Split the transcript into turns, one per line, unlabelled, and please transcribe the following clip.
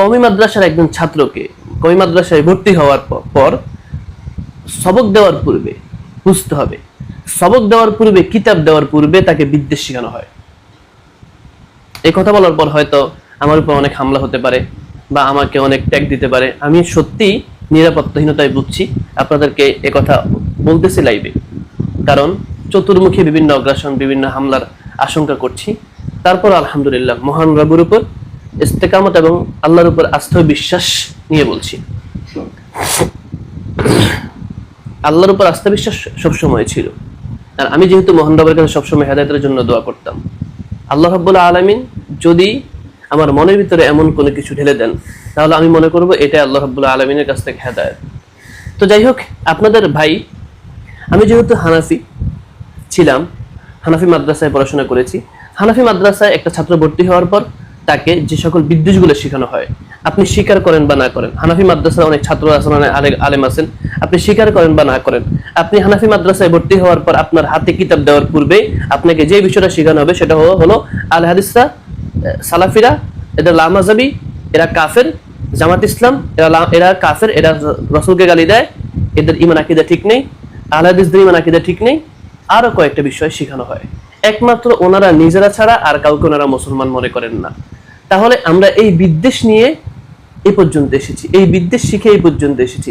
কমি মাদ্রাসার একজন ছাত্রকে কমি মাদ্রাসায় ভর্তি হওয়ার পর সবক দেওয়ার পূর্বে বুঝতে হবে, সবক দেওয়ার পূর্বে কিতাব দেওয়ার পূর্বে তাকে বিদ্বেষ শেখানো হয়। এই কথা বলার পর হয়তো আমার উপর অনেক হামলা হতে পারে বা আমাকে অনেক ট্যাগ দিতে পারে। আমি সত্যি নিরাপত্তাহীনতায় বুঝছি আপনাদেরকে কথা বলতেছি লাইভে কারণ চতুর্মুখী বিভিন্ন অগ্রাসন, বিভিন্ন হামলার আশঙ্কা করছি। তারপর আলহামদুলিল্লাহ মহান রবের উপর ইস্তেকামত এবং আল্লাহর উপর আস্থা বিশ্বাস নিয়ে বলছি। আল্লাহর উপর আস্থা বিশ্বাস সবসময় ছিল। আর আমি যেহেতু মোহন রবের কাছে সবসময় হেদায়তের জন্য দোয়া করতাম। আল্লাহ রাব্বুল আলামিন যদি আমার মনের ভিতরে এমন কোনো কিছু ঢেলে দেন, তাহলে আমি মনে করব এটা আল্লাহ রাব্বুল আলামিনের কাছ থেকে হেদায়ত। তো যাই হোক, আপনাদের ভাই, আমি যেহেতু হানাফি ছিলাম, হানাফি মাদ্রাসায় পড়াশোনা করেছি। হানাফি মাদ্রাসায় একটা ছাত্র ভর্তি হওয়ার পর তাকে যে সকল বিদ্বেষগুলো শেখানো হয়, আপনি স্বীকার করেন বা না করেন। হানাফি মাদ্রাসায় অনেক ছাত্র আছেন অনেক আলে- আলেম আছেন। আপনি স্বীকার করেন বা না করেন। আপনি হানাফি মাদ্রাসায় ভর্তি হওয়ার পর আপনার হাতে কিতাব দেওয়ার পূর্বে আপনাকে যে বিষয়টা শেখানো হবে সেটা হলো আল হাদিসরা সালাফিরা এদের লামাজাবি এরা কাফের, জামাত ইসলাম, এরা এরা কাফের, এরা রসুলকে গালি দেয়। এদের ইমান আকিদা ঠিক নেই। আল হাদিসদের ইমান আকিদা ঠিক নেই। আরও কয়েকটা বিষয় শেখানো হয়। একমাত্র ওনারা নিজেরা ছাড়া আর কাউকে ওনারা মুসলমান মনে করেন না। তাহলে আমরা এই বিদ্বেষ নিয়ে এ পর্যন্ত এসেছি। এই বিদ্বেষ শিখে এই পর্যন্ত এসেছি।